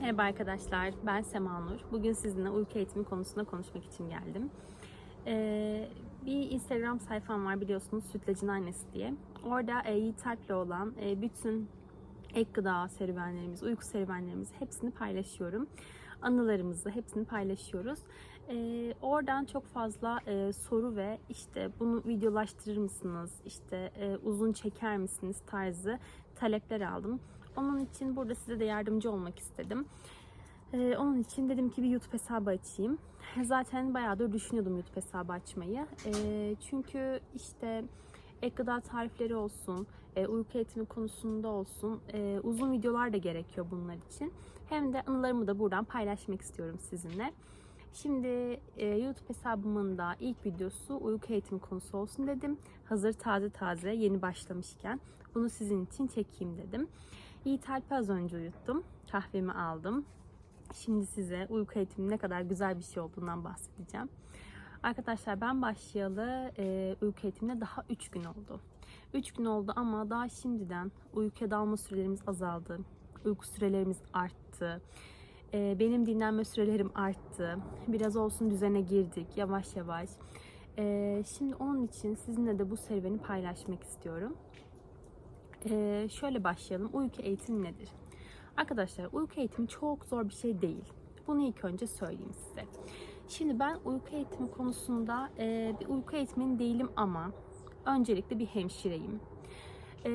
Merhaba arkadaşlar, ben Sema Nur. Bugün sizinle uyku eğitimi konusunda konuşmak için geldim. Ee, bir Instagram sayfam var biliyorsunuz Sütlacın Annesi diye. Orada e, Yiğit Alp'le olan e, bütün ek gıda serüvenlerimiz, uyku serüvenlerimizi hepsini paylaşıyorum. Anılarımızı hepsini paylaşıyoruz. Ee, oradan çok fazla e, soru ve işte bunu videolaştırır mısınız, işte e, uzun çeker misiniz tarzı talepler aldım. Onun için burada size de yardımcı olmak istedim. Ee, onun için dedim ki bir YouTube hesabı açayım. Zaten bayağıdır düşünüyordum YouTube hesabı açmayı. Ee, çünkü işte ek gıda tarifleri olsun, e, uyku eğitimi konusunda olsun e, uzun videolar da gerekiyor bunlar için. Hem de anılarımı da buradan paylaşmak istiyorum sizinle. Şimdi e, YouTube hesabımın da ilk videosu uyku eğitimi konusu olsun dedim. Hazır taze taze yeni başlamışken bunu sizin için çekeyim dedim. Yiğit Alp'i az önce uyuttum. Kahvemi aldım. Şimdi size uyku eğitiminin ne kadar güzel bir şey olduğundan bahsedeceğim. Arkadaşlar ben başlayalı e, uyku eğitimine daha 3 gün oldu. 3 gün oldu ama daha şimdiden uykuya dalma sürelerimiz azaldı. Uyku sürelerimiz arttı. E, benim dinlenme sürelerim arttı. Biraz olsun düzene girdik yavaş yavaş. E, şimdi onun için sizinle de bu serüveni paylaşmak istiyorum. Ee, şöyle başlayalım. Uyku eğitimi nedir? Arkadaşlar uyku eğitimi çok zor bir şey değil. Bunu ilk önce söyleyeyim size. Şimdi ben uyku eğitimi konusunda e, bir uyku eğitmeni değilim ama öncelikle bir hemşireyim. E,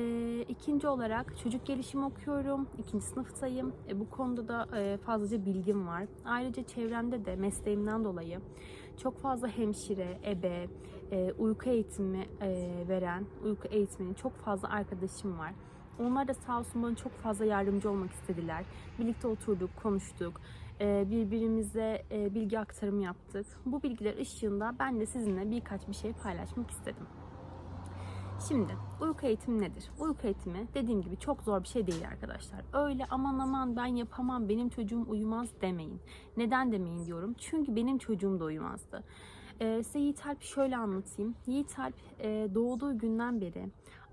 ikinci olarak çocuk gelişimi okuyorum. İkinci sınıftayım. E, bu konuda da e, fazlaca bilgim var. Ayrıca çevremde de mesleğimden dolayı çok fazla hemşire, ebe, e, uyku eğitimi e, veren, uyku eğitmeni çok fazla arkadaşım var. Onlar da sağ olsun bana çok fazla yardımcı olmak istediler. Birlikte oturduk, konuştuk. E, birbirimize bilgi aktarımı yaptık. Bu bilgiler ışığında ben de sizinle birkaç bir şey paylaşmak istedim. Şimdi uyku eğitimi nedir? Uyku eğitimi dediğim gibi çok zor bir şey değil arkadaşlar. Öyle aman aman ben yapamam benim çocuğum uyumaz demeyin. Neden demeyin diyorum. Çünkü benim çocuğum da uyumazdı. Ee, size Yiğit Alp şöyle anlatayım. Yiğit Alp e, doğduğu günden beri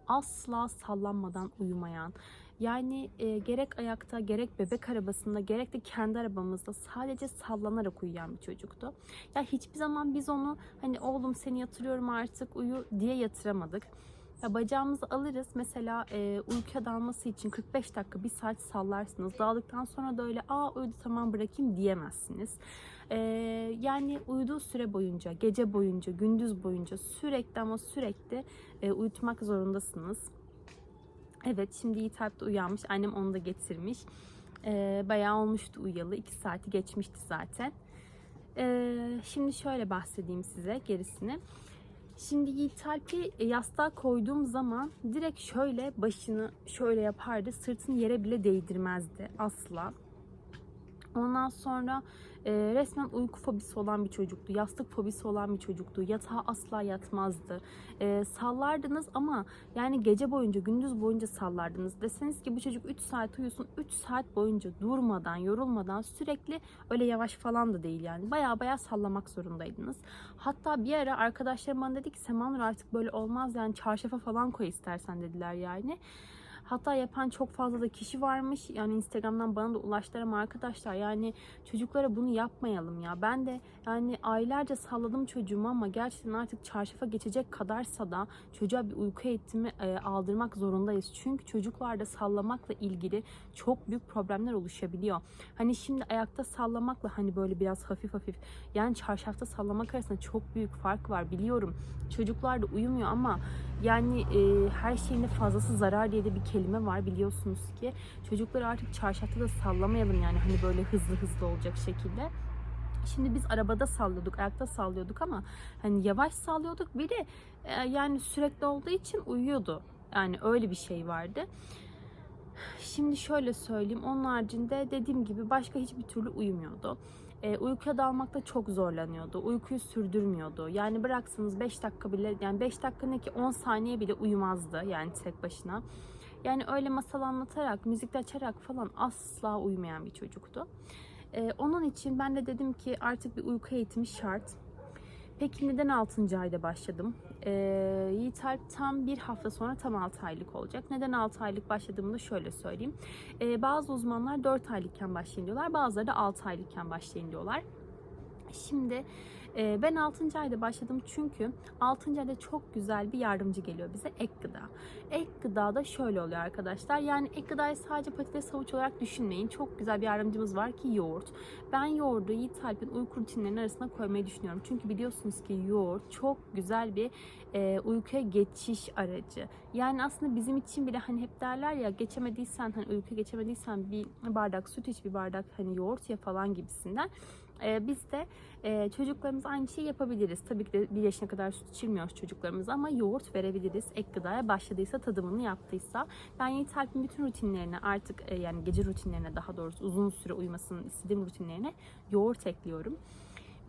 asla sallanmadan uyumayan, yani e, gerek ayakta, gerek bebek arabasında, gerek de kendi arabamızda sadece sallanarak uyuyan bir çocuktu. Ya hiçbir zaman biz onu hani oğlum seni yatırıyorum artık uyu diye yatıramadık. Ya bacağımızı alırız mesela e, uykuya dalması için 45 dakika bir saat sallarsınız. Dağıldıktan sonra da öyle aa uyudu tamam bırakayım diyemezsiniz. E, yani uyuduğu süre boyunca, gece boyunca, gündüz boyunca sürekli ama sürekli e, uyutmak zorundasınız. Evet şimdi Alp de uyanmış. Annem onu da getirmiş. E, bayağı olmuştu uyuyalı. 2 saati geçmişti zaten. E, şimdi şöyle bahsedeyim size gerisini. Şimdi Yiğit yastığa koyduğum zaman direkt şöyle başını şöyle yapardı. Sırtını yere bile değdirmezdi asla. Ondan sonra e, resmen uyku fobisi olan bir çocuktu. Yastık fobisi olan bir çocuktu. Yatağa asla yatmazdı. E, sallardınız ama yani gece boyunca, gündüz boyunca sallardınız. Deseniz ki bu çocuk 3 saat uyusun. 3 saat boyunca durmadan, yorulmadan sürekli öyle yavaş falan da değil yani. Baya baya sallamak zorundaydınız. Hatta bir ara arkadaşlarım bana dedi ki Semanur artık böyle olmaz yani çarşafa falan koy istersen dediler yani. Hatta yapan çok fazla da kişi varmış. Yani Instagram'dan bana da ulaştılar arkadaşlar yani çocuklara bunu yapmayalım ya. Ben de yani aylarca salladım çocuğumu ama gerçekten artık çarşafa geçecek kadarsa da çocuğa bir uyku eğitimi e, aldırmak zorundayız. Çünkü çocuklarda sallamakla ilgili çok büyük problemler oluşabiliyor. Hani şimdi ayakta sallamakla hani böyle biraz hafif hafif yani çarşafta sallamak arasında çok büyük fark var biliyorum. Çocuklar da uyumuyor ama yani e, her şeyinde fazlası zarar diye de bir kelime var biliyorsunuz ki. Çocukları artık çarşafta da sallamayalım yani hani böyle hızlı hızlı olacak şekilde. Şimdi biz arabada sallıyorduk, ayakta sallıyorduk ama hani yavaş sallıyorduk. Bir de e, yani sürekli olduğu için uyuyordu. Yani öyle bir şey vardı. Şimdi şöyle söyleyeyim. Onun haricinde dediğim gibi başka hiçbir türlü uyumuyordu. E, uykuya dalmakta çok zorlanıyordu. Uykuyu sürdürmüyordu. Yani bıraksanız 5 dakika bile yani 5 dakika ne ki 10 saniye bile uyumazdı yani tek başına. Yani öyle masal anlatarak, müzik açarak falan asla uyumayan bir çocuktu. E, onun için ben de dedim ki artık bir uyku eğitimi şart. Peki neden 6. ayda başladım? Ee, Yiğit Alp tam bir hafta sonra tam 6 aylık olacak. Neden 6 aylık başladığımı da şöyle söyleyeyim. Ee, bazı uzmanlar 4 aylıkken başlayın diyorlar. Bazıları da 6 aylıkken başlayın diyorlar. Şimdi e, ben 6. ayda başladım çünkü 6. ayda çok güzel bir yardımcı geliyor bize ek gıda. Gıda da şöyle oluyor arkadaşlar. Yani ek gıdayı sadece patates havuç olarak düşünmeyin. Çok güzel bir yardımcımız var ki yoğurt. Ben yoğurdu Yiğit Alp'in uyku rutinlerinin arasına koymayı düşünüyorum. Çünkü biliyorsunuz ki yoğurt çok güzel bir e, uykuya geçiş aracı. Yani aslında bizim için bile hani hep derler ya geçemediysen hani uykuya geçemediysen bir bardak süt iç bir bardak hani yoğurt ye falan gibisinden. E, biz de e, çocuklarımız aynı şeyi yapabiliriz. Tabii ki de bir yaşına kadar süt içirmiyoruz çocuklarımız ama yoğurt verebiliriz. Ek gıdaya başladıysa tadımını yaptıysa. Ben Yiğit Alp'in bütün rutinlerine artık e, yani gece rutinlerine daha doğrusu uzun süre uyumasını istediğim rutinlerine yoğurt ekliyorum.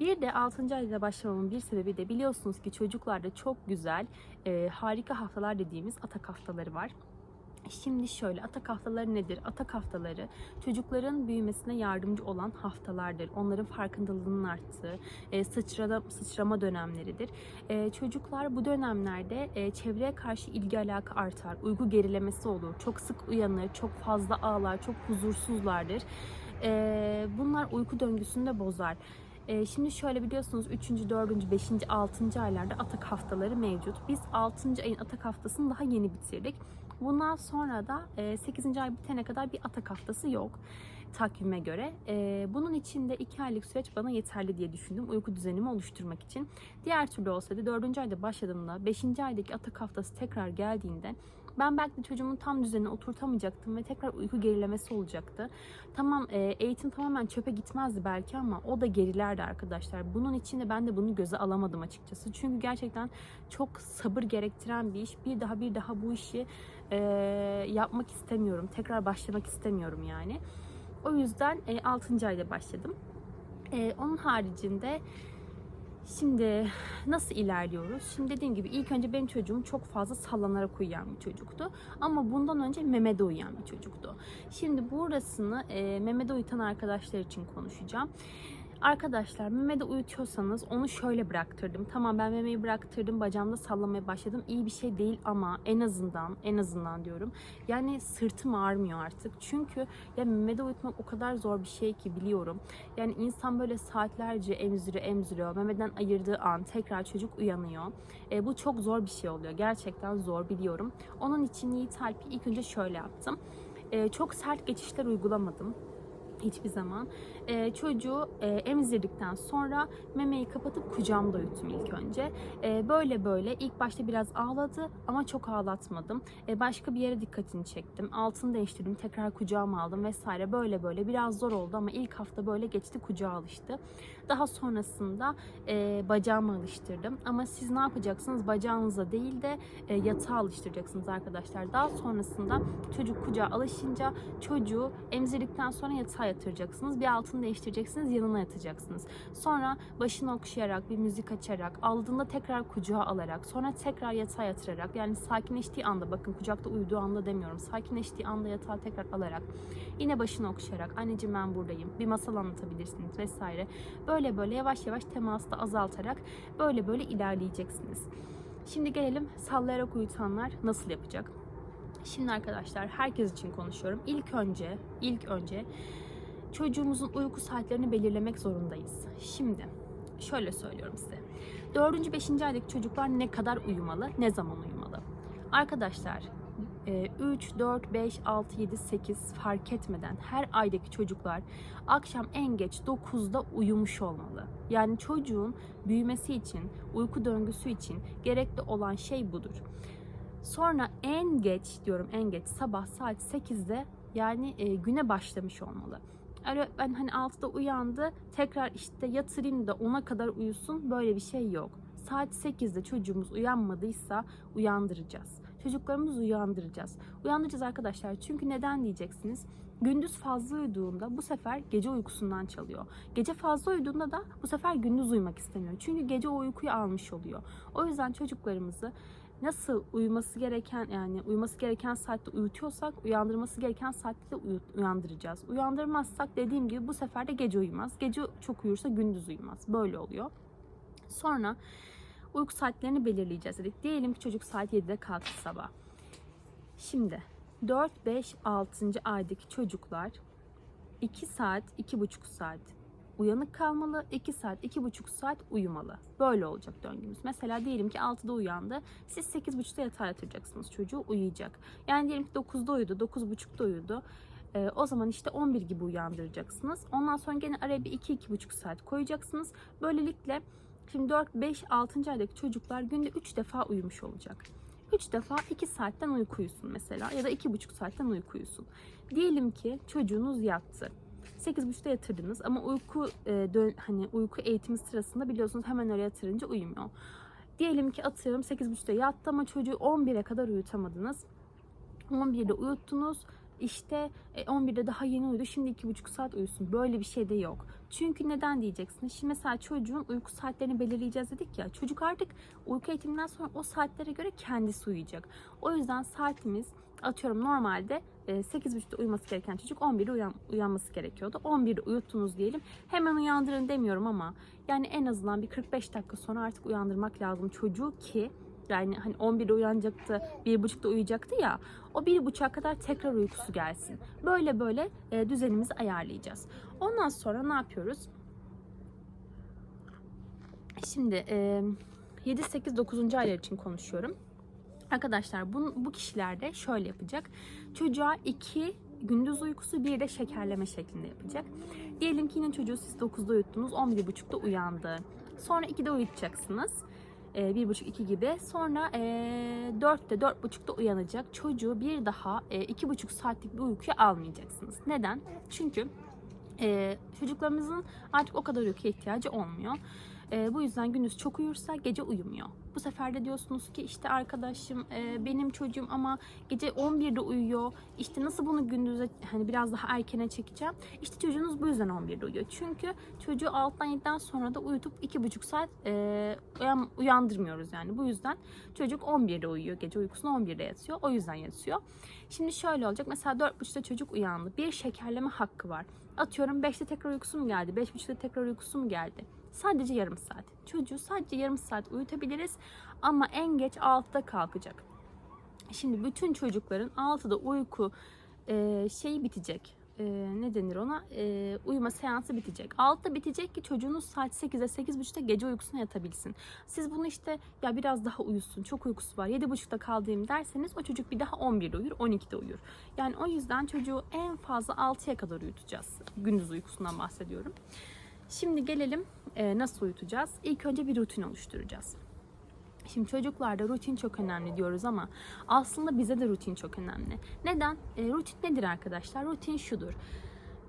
Bir de 6. ayda başlamamın bir sebebi de biliyorsunuz ki çocuklarda çok güzel, e, harika haftalar dediğimiz atak haftaları var. Şimdi şöyle atak haftaları nedir? Atak haftaları çocukların büyümesine yardımcı olan haftalardır. Onların farkındalığının arttığı, e, sıçrama, sıçrama dönemleridir. E, çocuklar bu dönemlerde e, çevreye karşı ilgi alaka artar. Uyku gerilemesi olur. Çok sık uyanır, çok fazla ağlar, çok huzursuzlardır. E, bunlar uyku döngüsünü de bozar. E, şimdi şöyle biliyorsunuz 3. 4. 5. 6. aylarda atak haftaları mevcut. Biz 6. ayın atak haftasını daha yeni bitirdik. Bundan sonra da e, 8. ay bitene kadar bir atak haftası yok takvime göre. E, bunun için de 2 aylık süreç bana yeterli diye düşündüm uyku düzenimi oluşturmak için. Diğer türlü olsaydı 4. ayda başladığımda 5. aydaki atak haftası tekrar geldiğinde ben belki de çocuğumun tam düzenine oturtamayacaktım ve tekrar uyku gerilemesi olacaktı. Tamam e, eğitim tamamen çöpe gitmezdi belki ama o da gerilerdi arkadaşlar. Bunun için de ben de bunu göze alamadım açıkçası. Çünkü gerçekten çok sabır gerektiren bir iş. Bir daha bir daha bu işi e, yapmak istemiyorum. Tekrar başlamak istemiyorum yani. O yüzden e, 6. ayda başladım. E, onun haricinde Şimdi nasıl ilerliyoruz? Şimdi dediğim gibi ilk önce benim çocuğum çok fazla sallanarak uyuyan bir çocuktu. Ama bundan önce memede uyuyan bir çocuktu. Şimdi burasını e, memede uyutan arkadaşlar için konuşacağım. Arkadaşlar memede uyutuyorsanız onu şöyle bıraktırdım. Tamam ben memeyi bıraktırdım bacağımda sallamaya başladım. İyi bir şey değil ama en azından en azından diyorum. Yani sırtım ağrımıyor artık. Çünkü ya memede uyutmak o kadar zor bir şey ki biliyorum. Yani insan böyle saatlerce emziriyor emziriyor. Memeden ayırdığı an tekrar çocuk uyanıyor. E, bu çok zor bir şey oluyor. Gerçekten zor biliyorum. Onun için Yiğit Alp'i ilk önce şöyle yaptım. E, çok sert geçişler uygulamadım hiçbir zaman. E, çocuğu e, emzirdikten sonra memeyi kapatıp kucağımda uyuttum ilk önce. E, böyle böyle ilk başta biraz ağladı ama çok ağlatmadım. E, başka bir yere dikkatini çektim. Altını değiştirdim. Tekrar kucağıma aldım vesaire. Böyle böyle biraz zor oldu ama ilk hafta böyle geçti kucağa alıştı. Daha sonrasında e, bacağıma alıştırdım. Ama siz ne yapacaksınız? Bacağınıza değil de e, yatağa alıştıracaksınız arkadaşlar. Daha sonrasında çocuk kucağa alışınca çocuğu emzirdikten sonra yatağa yatıracaksınız. Bir altını değiştireceksiniz, yanına yatacaksınız. Sonra başını okşayarak, bir müzik açarak, aldığında tekrar kucağa alarak, sonra tekrar yatağa yatırarak, yani sakinleştiği anda, bakın kucakta uyuduğu anda demiyorum, sakinleştiği anda yatağa tekrar alarak, yine başını okşayarak, anneciğim ben buradayım, bir masal anlatabilirsiniz vesaire. Böyle böyle yavaş yavaş teması da azaltarak böyle böyle ilerleyeceksiniz. Şimdi gelelim sallayarak uyutanlar nasıl yapacak? Şimdi arkadaşlar herkes için konuşuyorum. İlk önce, ilk önce çocuğumuzun uyku saatlerini belirlemek zorundayız. Şimdi şöyle söylüyorum size. 4. 5. aydaki çocuklar ne kadar uyumalı, ne zaman uyumalı? Arkadaşlar 3, 4, 5, 6, 7, 8 fark etmeden her aydaki çocuklar akşam en geç 9'da uyumuş olmalı. Yani çocuğun büyümesi için, uyku döngüsü için gerekli olan şey budur. Sonra en geç diyorum en geç sabah saat 8'de yani e, güne başlamış olmalı. Öyle ben hani 6'da uyandı tekrar işte yatırayım da ona kadar uyusun böyle bir şey yok. Saat 8'de çocuğumuz uyanmadıysa uyandıracağız. Çocuklarımızı uyandıracağız. Uyandıracağız arkadaşlar. Çünkü neden diyeceksiniz? Gündüz fazla uyuduğunda bu sefer gece uykusundan çalıyor. Gece fazla uyuduğunda da bu sefer gündüz uyumak istemiyor. Çünkü gece o uykuyu almış oluyor. O yüzden çocuklarımızı nasıl uyuması gereken yani uyuması gereken saatte uyutuyorsak uyandırması gereken saatte de uyu- uyandıracağız. Uyandırmazsak dediğim gibi bu sefer de gece uyumaz. Gece çok uyursa gündüz uyumaz. Böyle oluyor. Sonra uyku saatlerini belirleyeceğiz dedik. Diyelim ki çocuk saat 7'de kalktı sabah. Şimdi 4, 5, 6. aydaki çocuklar 2 saat, 2,5 saat uyanık kalmalı, 2 saat, 2,5 saat uyumalı. Böyle olacak döngümüz. Mesela diyelim ki 6'da uyandı. Siz 8.30'da yatağa yatıracaksınız. Çocuğu uyuyacak. Yani diyelim ki 9'da uyudu, 9.30'da uyudu. Ee, o zaman işte 11 gibi uyandıracaksınız. Ondan sonra gene araya bir 2-2,5 saat koyacaksınız. Böylelikle şimdi 4, 5, 6. aydaki çocuklar günde 3 defa uyumuş olacak. 3 defa 2 saatten uyku uyusun mesela ya da 2,5 saatten uyku uyusun. Diyelim ki çocuğunuz yattı. 8.30'da yatırdınız ama uyku e, dön, hani uyku eğitimi sırasında biliyorsunuz hemen oraya yatırınca uyumuyor. Diyelim ki atıyorum 8.30'da yattı ama çocuğu 11'e kadar uyutamadınız. 11'de uyuttunuz. İşte e, 11'de daha yeni uyudu. Şimdi 2,5 saat uyusun. Böyle bir şey de yok. Çünkü neden diyeceksiniz? Şimdi mesela çocuğun uyku saatlerini belirleyeceğiz dedik ya. Çocuk artık uyku eğitiminden sonra o saatlere göre kendisi uyuyacak. O yüzden saatimiz atıyorum normalde e, 8.30'da uyuması gereken çocuk 11'de uyan, uyanması gerekiyordu. 11'de uyuttunuz diyelim. Hemen uyandırın demiyorum ama yani en azından bir 45 dakika sonra artık uyandırmak lazım çocuğu ki yani hani 11'de uyanacaktı, 1.30'da uyuyacaktı ya. O 1.30'a kadar tekrar uykusu gelsin. Böyle böyle e, düzenimizi ayarlayacağız. Ondan sonra ne yapıyoruz? Şimdi e, 7, 8, 9. aylar için konuşuyorum. Arkadaşlar bu, bu kişilerde şöyle yapacak. Çocuğa 2 gündüz uykusu bir de şekerleme şeklinde yapacak. Diyelim ki yine çocuğu siz 9'da uyuttunuz, 11.30'da uyandı. Sonra 2'de uyutacaksınız. E, bir buçuk iki gibi. Sonra e, dörtte dört buçukta uyanacak. Çocuğu bir daha e, iki buçuk saatlik bir uykuya almayacaksınız. Neden? Çünkü çocuklarımızın artık o kadar uykuya ihtiyacı olmuyor. E, bu yüzden gündüz çok uyursa gece uyumuyor. Bu sefer de diyorsunuz ki işte arkadaşım e, benim çocuğum ama gece 11'de uyuyor. İşte nasıl bunu gündüze hani biraz daha erkene çekeceğim. İşte çocuğunuz bu yüzden 11'de uyuyor. Çünkü çocuğu 6'dan 7'den sonra da uyutup 2,5 saat e, uyan, uyandırmıyoruz yani. Bu yüzden çocuk 11'de uyuyor. Gece uykusunu 11'de yatıyor. O yüzden yatıyor. Şimdi şöyle olacak. Mesela 4.30'da çocuk uyandı. Bir şekerleme hakkı var. Atıyorum 5'te tekrar uykusu mu geldi? 5.30'da tekrar uykusu mu geldi? Sadece yarım saat. Çocuğu sadece yarım saat uyutabiliriz ama en geç 6'da kalkacak. Şimdi bütün çocukların 6'da uyku e, şeyi bitecek. E, ne denir ona? E, uyuma seansı bitecek. 6'da bitecek ki çocuğunuz saat 8'de 8.30'da gece uykusuna yatabilsin. Siz bunu işte ya biraz daha uyusun, çok uykusu var, 7.30'da kaldığım derseniz o çocuk bir daha 11'de uyur, 12'de uyur. Yani o yüzden çocuğu en fazla 6'ya kadar uyutacağız. Gündüz uykusundan bahsediyorum. Şimdi gelelim e, nasıl uyutacağız? İlk önce bir rutin oluşturacağız. Şimdi çocuklarda rutin çok önemli diyoruz ama aslında bize de rutin çok önemli. Neden? E, rutin nedir arkadaşlar? Rutin şudur.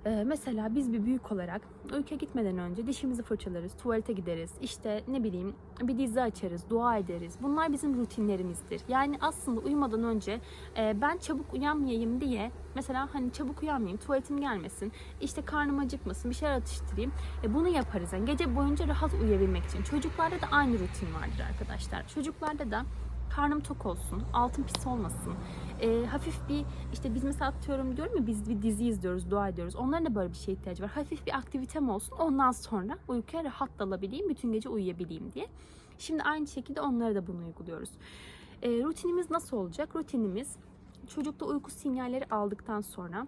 E, mesela biz bir büyük olarak uykuya gitmeden önce dişimizi fırçalarız, tuvalete gideriz, işte ne bileyim bir dizi açarız, dua ederiz. Bunlar bizim rutinlerimizdir. Yani aslında uyumadan önce e, ben çabuk uyanmayayım diye mesela hani çabuk uyanmayayım, tuvaletim gelmesin, işte karnım acıkmasın, bir şeyler atıştırayım. E, bunu yaparız. Yani gece boyunca rahat uyuyabilmek için. Çocuklarda da aynı rutin vardır arkadaşlar. Çocuklarda da karnım tok olsun, altın pis olmasın. E, hafif bir işte biz mesela atıyorum diyorum ya biz bir dizi izliyoruz, dua ediyoruz. Onların da böyle bir şeye ihtiyacı var. Hafif bir aktivitem olsun. Ondan sonra uykuya rahat dalabileyim, bütün gece uyuyabileyim diye. Şimdi aynı şekilde onlara da bunu uyguluyoruz. E, rutinimiz nasıl olacak? Rutinimiz çocukta uyku sinyalleri aldıktan sonra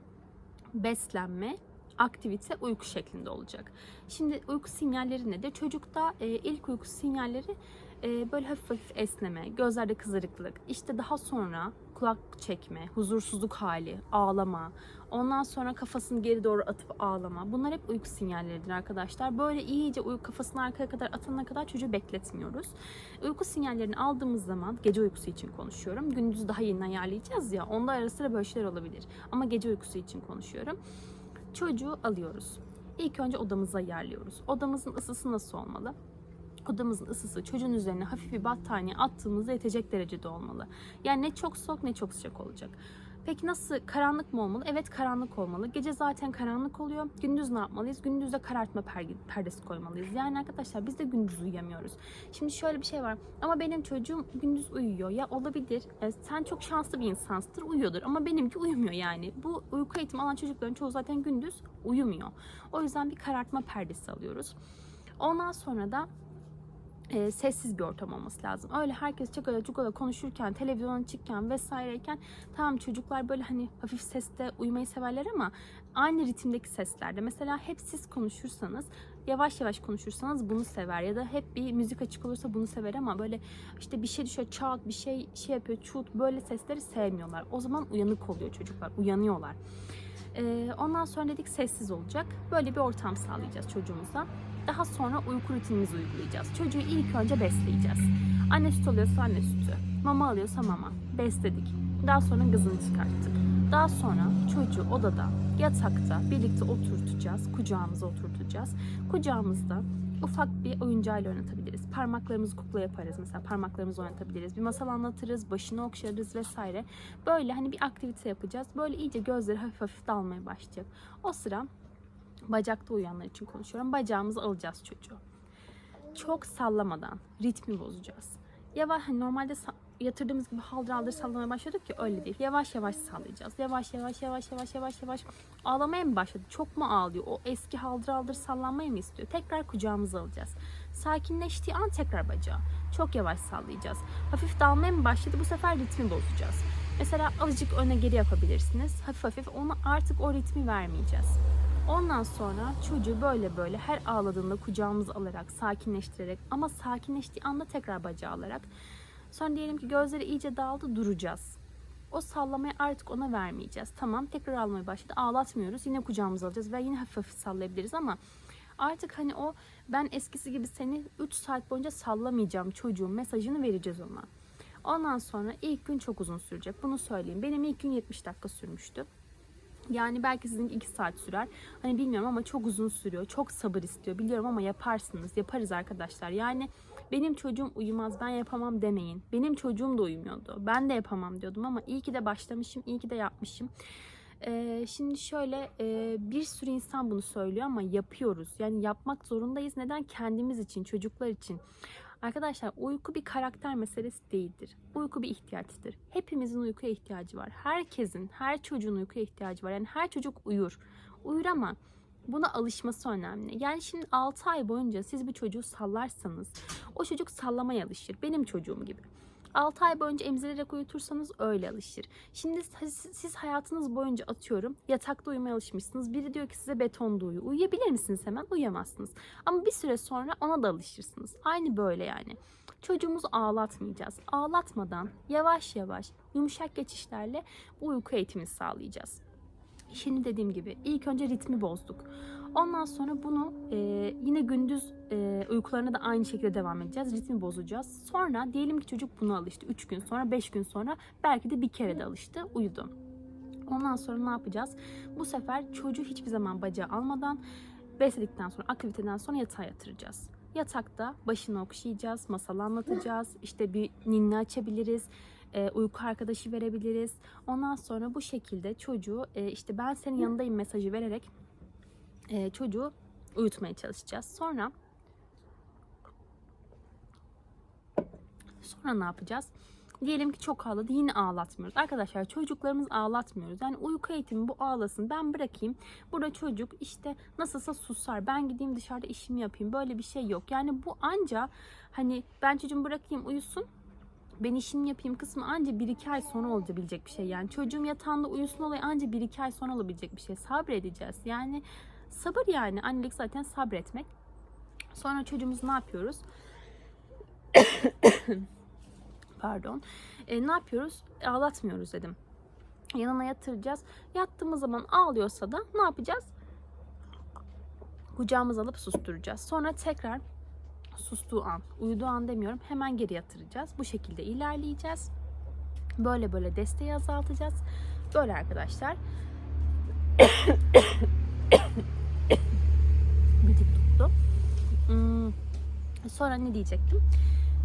beslenme, aktivite, uyku şeklinde olacak. Şimdi uyku sinyalleri nedir? Çocukta e, ilk uyku sinyalleri e, böyle hafif hafif esneme, gözlerde kızarıklık, işte daha sonra kulak çekme, huzursuzluk hali, ağlama, ondan sonra kafasını geri doğru atıp ağlama. Bunlar hep uyku sinyalleridir arkadaşlar. Böyle iyice uyku kafasını arkaya kadar atana kadar çocuğu bekletmiyoruz. Uyku sinyallerini aldığımız zaman gece uykusu için konuşuyorum. Gündüz daha yeni ayarlayacağız ya. Onda ara sıra böyle şeyler olabilir. Ama gece uykusu için konuşuyorum. Çocuğu alıyoruz. İlk önce odamıza ayarlıyoruz. Odamızın ısısı nasıl olmalı? Odamızın ısısı çocuğun üzerine hafif bir battaniye attığımızda yetecek derecede olmalı. Yani ne çok soğuk ne çok sıcak olacak. Peki nasıl karanlık mı olmalı? Evet karanlık olmalı. Gece zaten karanlık oluyor. Gündüz ne yapmalıyız? Gündüz de karartma perdesi koymalıyız. Yani arkadaşlar biz de gündüz uyuyamıyoruz. Şimdi şöyle bir şey var. Ama benim çocuğum gündüz uyuyor. Ya olabilir. E, sen çok şanslı bir insansındır. Uyuyordur. Ama benimki uyumuyor yani. Bu uyku eğitimi alan çocukların çoğu zaten gündüz uyumuyor. O yüzden bir karartma perdesi alıyoruz. Ondan sonra da e, sessiz bir ortam olması lazım. Öyle herkes çakala çukala konuşurken, televizyona çıkken vesaireyken tamam çocuklar böyle hani hafif seste uyumayı severler ama aynı ritimdeki seslerde. Mesela hep siz konuşursanız yavaş yavaş konuşursanız bunu sever ya da hep bir müzik açık olursa bunu sever ama böyle işte bir şey düşüyor çat bir şey şey yapıyor çut böyle sesleri sevmiyorlar. O zaman uyanık oluyor çocuklar uyanıyorlar. Ee, ondan sonra dedik sessiz olacak. Böyle bir ortam sağlayacağız çocuğumuza. Daha sonra uyku rutinimizi uygulayacağız. Çocuğu ilk önce besleyeceğiz. Anne süt alıyorsa anne sütü, mama alıyorsa mama. Besledik. Daha sonra gızını çıkarttık. Daha sonra çocuğu odada, yatakta birlikte oturtacağız. Kucağımıza oturtacağız. Kucağımızda ufak bir oyuncağıyla oynatabiliriz. Parmaklarımızı kukla yaparız mesela parmaklarımızı oynatabiliriz. Bir masal anlatırız, başını okşarız vesaire. Böyle hani bir aktivite yapacağız. Böyle iyice gözleri hafif hafif dalmaya başlayacak. O sıra bacakta uyuyanlar için konuşuyorum. Bacağımızı alacağız çocuğu. Çok sallamadan ritmi bozacağız. Yavaş hani normalde yatırdığımız gibi haldır haldır sallamaya başladık ki öyle değil. Yavaş yavaş sallayacağız. Yavaş yavaş yavaş yavaş yavaş yavaş. Ağlamaya mı başladı? Çok mu ağlıyor? O eski haldır haldır sallanmayı mı istiyor? Tekrar kucağımıza alacağız. Sakinleştiği an tekrar bacağı. Çok yavaş sallayacağız. Hafif dalmaya mı başladı? Bu sefer ritmi bozacağız. Mesela azıcık öne geri yapabilirsiniz. Hafif hafif ona artık o ritmi vermeyeceğiz. Ondan sonra çocuğu böyle böyle her ağladığında kucağımıza alarak, sakinleştirerek ama sakinleştiği anda tekrar bacağı alarak. Sonra diyelim ki gözleri iyice dağıldı duracağız. O sallamayı artık ona vermeyeceğiz. Tamam tekrar ağlamaya başladı. Ağlatmıyoruz. Yine kucağımıza alacağız ve yine hafif hafif sallayabiliriz ama artık hani o ben eskisi gibi seni 3 saat boyunca sallamayacağım çocuğun mesajını vereceğiz ona. Ondan sonra ilk gün çok uzun sürecek. Bunu söyleyeyim. Benim ilk gün 70 dakika sürmüştü. Yani belki sizin 2 saat sürer. Hani bilmiyorum ama çok uzun sürüyor. Çok sabır istiyor. Biliyorum ama yaparsınız. Yaparız arkadaşlar. Yani benim çocuğum uyumaz ben yapamam demeyin. Benim çocuğum da uyumuyordu. Ben de yapamam diyordum ama iyi ki de başlamışım. iyi ki de yapmışım. Ee, şimdi şöyle e, bir sürü insan bunu söylüyor ama yapıyoruz. Yani yapmak zorundayız. Neden? Kendimiz için, çocuklar için. Arkadaşlar uyku bir karakter meselesi değildir. Uyku bir ihtiyaçtır. Hepimizin uykuya ihtiyacı var. Herkesin, her çocuğun uykuya ihtiyacı var. Yani her çocuk uyur. Uyur ama buna alışması önemli. Yani şimdi 6 ay boyunca siz bir çocuğu sallarsanız o çocuk sallamaya alışır. Benim çocuğum gibi. 6 ay boyunca emzirerek uyutursanız öyle alışır. Şimdi siz, hayatınız boyunca atıyorum yatakta uyumaya alışmışsınız. Biri diyor ki size betonda uyu. Uyuyabilir misiniz hemen? Uyuyamazsınız. Ama bir süre sonra ona da alışırsınız. Aynı böyle yani. Çocuğumuzu ağlatmayacağız. Ağlatmadan yavaş yavaş yumuşak geçişlerle bu uyku eğitimini sağlayacağız. Şimdi dediğim gibi ilk önce ritmi bozduk. Ondan sonra bunu e, yine gündüz e, uykularına da aynı şekilde devam edeceğiz. Ritmi bozacağız. Sonra diyelim ki çocuk buna alıştı. 3 gün sonra 5 gün sonra belki de bir kere de alıştı. Uyudu. Ondan sonra ne yapacağız? Bu sefer çocuğu hiçbir zaman bacağı almadan besledikten sonra aktiviteden sonra yatağa yatıracağız. Yatakta başını okşayacağız, masal anlatacağız, işte bir ninni açabiliriz, e, uyku arkadaşı verebiliriz. Ondan sonra bu şekilde çocuğu e, işte ben senin yanındayım mesajı vererek e, çocuğu uyutmaya çalışacağız. Sonra sonra ne yapacağız? Diyelim ki çok ağladı yine ağlatmıyoruz. Arkadaşlar çocuklarımız ağlatmıyoruz. Yani uyku eğitimi bu ağlasın ben bırakayım. Burada çocuk işte nasılsa susar. Ben gideyim dışarıda işimi yapayım. Böyle bir şey yok. Yani bu anca hani ben çocuğumu bırakayım uyusun ben işimi yapayım kısmı anca 1-2 ay sonra olabilecek bir şey. Yani çocuğum yatağında uyusun olayı anca 1-2 ay sonra olabilecek bir şey. Sabredeceğiz. Yani sabır yani. Annelik zaten sabretmek. Sonra çocuğumuz ne yapıyoruz? Pardon. E, ne yapıyoruz? Ağlatmıyoruz dedim. Yanına yatıracağız. Yattığımız zaman ağlıyorsa da ne yapacağız? Kucağımıza alıp susturacağız. Sonra tekrar sustuğu an, uyuduğu an demiyorum hemen geri yatıracağız. Bu şekilde ilerleyeceğiz. Böyle böyle desteği azaltacağız. Böyle arkadaşlar. Gıcık tuttu. Hmm, Sonra ne diyecektim?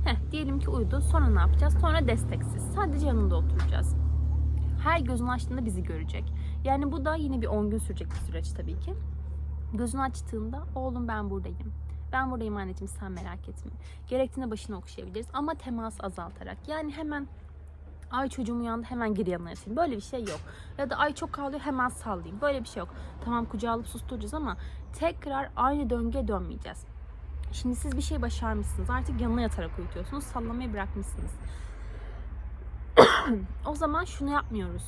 Heh, diyelim ki uyudu. Sonra ne yapacağız? Sonra desteksiz. Sadece yanında oturacağız. Her gözünü açtığında bizi görecek. Yani bu da yine bir 10 gün sürecek bir süreç tabii ki. Gözünü açtığında oğlum ben buradayım. Ben buradayım anneciğim sen merak etme. Gerektiğinde başını okşayabiliriz ama temas azaltarak. Yani hemen ay çocuğum uyandı hemen geri yanına yatayım. Böyle bir şey yok. Ya da ay çok ağlıyor hemen sallayayım. Böyle bir şey yok. Tamam kucağa alıp susturacağız ama tekrar aynı döngüye dönmeyeceğiz. Şimdi siz bir şey başarmışsınız. Artık yanına yatarak uyutuyorsunuz. Sallamayı bırakmışsınız. o zaman şunu yapmıyoruz.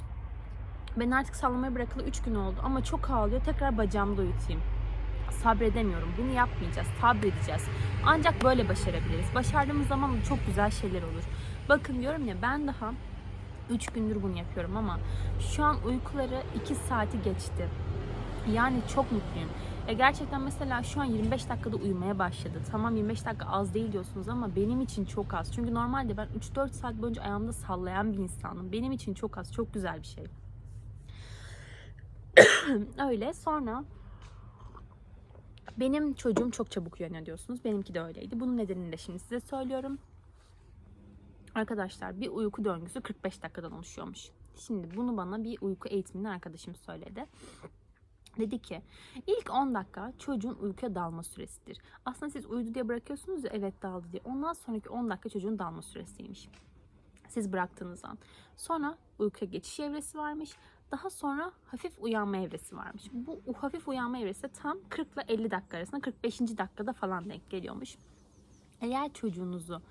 Ben artık sallamayı bırakalı 3 gün oldu ama çok ağlıyor. Tekrar bacağımda uyutayım. Sabredemiyorum. Bunu yapmayacağız. Sabredeceğiz. Ancak böyle başarabiliriz. Başardığımız zaman çok güzel şeyler olur. Bakın diyorum ya ben daha 3 gündür bunu yapıyorum ama şu an uykuları 2 saati geçti. Yani çok mutluyum. E gerçekten mesela şu an 25 dakikada uyumaya başladı. Tamam 25 dakika az değil diyorsunuz ama benim için çok az. Çünkü normalde ben 3-4 saat boyunca ayağımda sallayan bir insanım. Benim için çok az. Çok güzel bir şey. Öyle. Sonra benim çocuğum çok çabuk uyanıyor diyorsunuz. Benimki de öyleydi. Bunun nedenini de şimdi size söylüyorum. Arkadaşlar bir uyku döngüsü 45 dakikadan oluşuyormuş. Şimdi bunu bana bir uyku eğitimini arkadaşım söyledi. Dedi ki ilk 10 dakika çocuğun uykuya dalma süresidir. Aslında siz uyudu diye bırakıyorsunuz ya evet daldı diye. Ondan sonraki 10 dakika çocuğun dalma süresiymiş. Siz bıraktığınız an. Sonra uykuya geçiş evresi varmış. Daha sonra hafif uyanma evresi varmış. Bu hafif uyanma evresi tam 40 ile 50 dakika arasında 45. dakikada falan denk geliyormuş. Eğer çocuğunuzu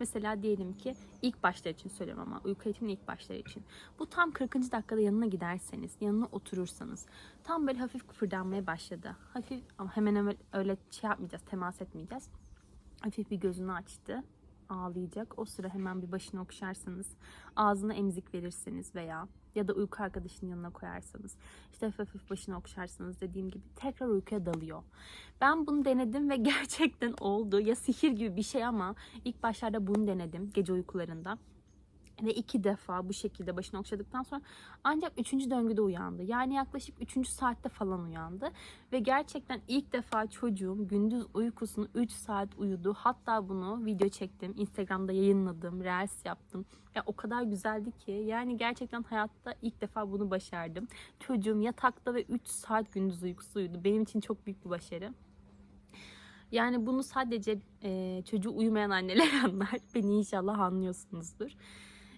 Mesela diyelim ki ilk başlar için söylüyorum ama uyku eğitiminin ilk başları için. Bu tam 40. dakikada yanına giderseniz, yanına oturursanız tam böyle hafif kıpırdanmaya başladı. Hafif ama hemen hemen öyle şey yapmayacağız, temas etmeyeceğiz. Hafif bir gözünü açtı. Ağlayacak. O sıra hemen bir başını okşarsınız. Ağzına emzik verirsiniz veya ya da uyku arkadaşının yanına koyarsanız. işte hafif hafif başını okşarsınız dediğim gibi tekrar uykuya dalıyor. Ben bunu denedim ve gerçekten oldu. Ya sihir gibi bir şey ama ilk başlarda bunu denedim gece uykularında. Ve iki defa bu şekilde başını okşadıktan sonra ancak üçüncü döngüde uyandı. Yani yaklaşık üçüncü saatte falan uyandı. Ve gerçekten ilk defa çocuğum gündüz uykusunu 3 saat uyudu. Hatta bunu video çektim. Instagram'da yayınladım. Reels yaptım. Ya o kadar güzeldi ki. Yani gerçekten hayatta ilk defa bunu başardım. Çocuğum yatakta ve 3 saat gündüz uykusu uyudu. Benim için çok büyük bir başarı. Yani bunu sadece e, çocuğu uyumayan anneler anlar. Beni inşallah anlıyorsunuzdur.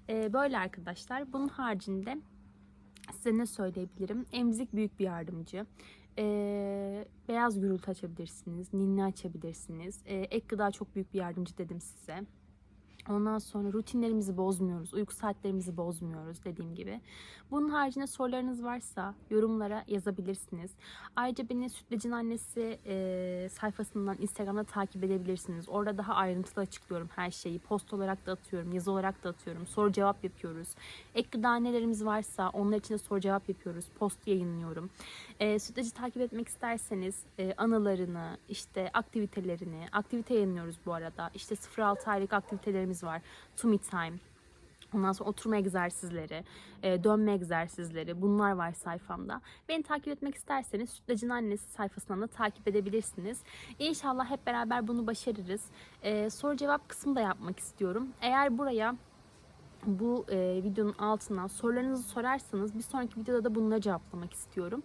E, böyle arkadaşlar. Bunun haricinde size ne söyleyebilirim? Emzik büyük bir yardımcı. E, beyaz gürültü açabilirsiniz. Ninni açabilirsiniz. E, ek gıda çok büyük bir yardımcı dedim size. Ondan sonra rutinlerimizi bozmuyoruz. Uyku saatlerimizi bozmuyoruz dediğim gibi. Bunun haricinde sorularınız varsa yorumlara yazabilirsiniz. Ayrıca beni Sütlacın Annesi e, sayfasından Instagram'da takip edebilirsiniz. Orada daha ayrıntılı açıklıyorum her şeyi. Post olarak da atıyorum, yazı olarak da atıyorum. Soru cevap yapıyoruz. Ek gıda nelerimiz varsa onlar için de soru cevap yapıyoruz. Post yayınlıyorum. E, Sütlacı takip etmek isterseniz e, anılarını, işte aktivitelerini, aktivite yayınlıyoruz bu arada. İşte 0-6 aylık aktivitelerimiz var. To me time. Ondan sonra oturma egzersizleri, e, dönme egzersizleri bunlar var sayfamda. Beni takip etmek isterseniz Sütlacın Annesi sayfasından da takip edebilirsiniz. İnşallah hep beraber bunu başarırız. E, soru cevap kısmı da yapmak istiyorum. Eğer buraya bu e, videonun altına sorularınızı sorarsanız bir sonraki videoda da bunları cevaplamak istiyorum.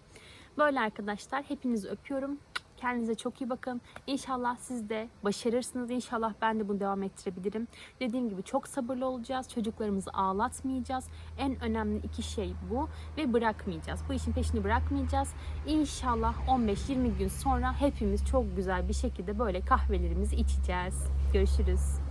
Böyle arkadaşlar hepinizi öpüyorum. Kendinize çok iyi bakın. İnşallah siz de başarırsınız. İnşallah ben de bunu devam ettirebilirim. Dediğim gibi çok sabırlı olacağız. Çocuklarımızı ağlatmayacağız. En önemli iki şey bu. Ve bırakmayacağız. Bu işin peşini bırakmayacağız. İnşallah 15-20 gün sonra hepimiz çok güzel bir şekilde böyle kahvelerimizi içeceğiz. Görüşürüz.